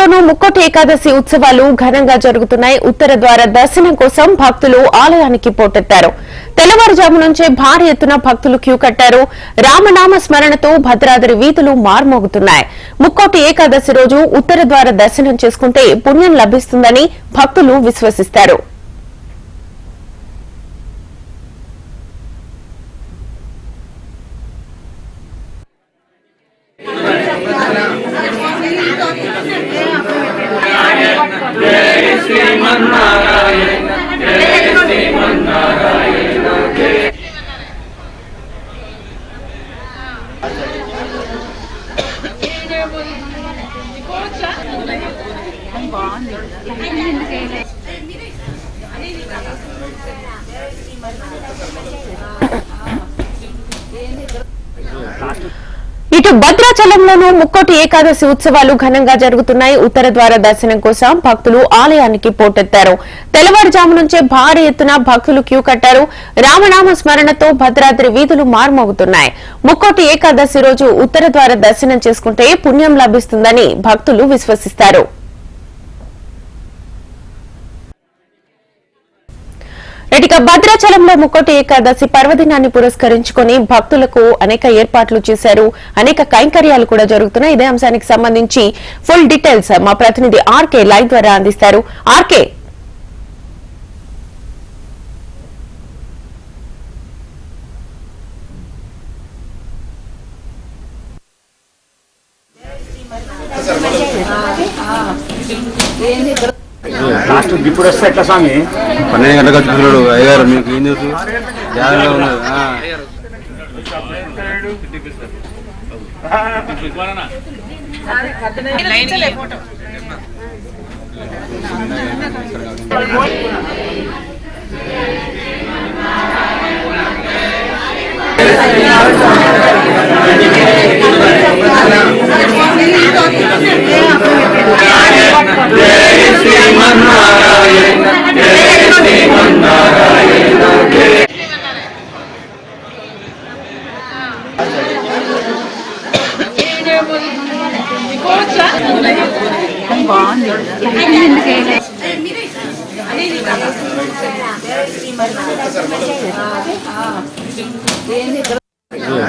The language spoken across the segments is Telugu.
భద్రాచలంలోనూ ముక్కోటి ఏకాదశి ఉత్సవాలు ఘనంగా జరుగుతున్నాయి. ఉత్తర ద్వార దర్శనం కోసం భక్తులు ఆలయానికి పోటెత్తారు. తెల్లవారుజాము నుంచే భారీ ఎత్తున భక్తులు క్యూ కట్టారు. రామనామ స్మరణతో భద్రాద్రి వీధులు మార్మోగుతున్నాయి. ముక్కోటి ఏకాదశి రోజు ఉత్తర ద్వార దర్శనం చేసుకుంటే పుణ్యం లభిస్తుందని భక్తులు విశ్వసిస్తారు. బాగుంది ఇటు భద్రాచలంలోనూ ముక్కోటి ఏకాదశి ఉత్సవాలు ఘనంగా జరుగుతున్నాయి. ఉత్తర ద్వార దర్శనం కోసం భక్తులు ఆలయానికి పోటెత్తారు. తెల్లవారుజాము నుంచే భారీ ఎత్తున భక్తులు క్యూ కట్టారు. రామనామ స్మరణతో భద్రాద్రి వీధులు మార్మోగుతున్నాయి. ముక్కోటి ఏకాదశి రోజు ఉత్తర ద్వార దర్శనం చేసుకుంటే పుణ్యం లభిస్తుందని భక్తులు విశ్వసిస్తారు. ఇక భద్రాచలంలో ముక్కోటి ఏకాదశి పర్వదినాన్ని పురస్కరించుకొని భక్తులకు అనేక ఏర్పాట్లు చేశారు. అనేక కైంకర్యాలు కూడా జరుగుతున్నాయి. ఇదే అంశానికి సంబంధించి ఫుల్ డీటెయిల్స్ మా ప్రతినిధి ఆర్కే లైవ్ ద్వారా అందిస్తారు. ఆర్కే! లాస్ట్ ఇప్పుడు వస్తే ఎట్లా స్వామి? పన్నెండు గంటలకు వచ్చి కూర్చున్నాడు. అయ్యారు మీకు ఏం తెలుసు? జాగ్రత్తగా ఉన్నది ఆ.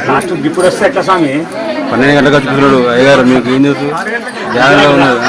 లాస్ట్ ఇప్పుడు వస్తే ఎట్లా స్వామి? పన్నెండు గంటలకు వచ్చి కూర్చున్నాడు. అయ్యారు మీకు ఏం తెలుసు? జాగ్రత్తగా ఉన్నది.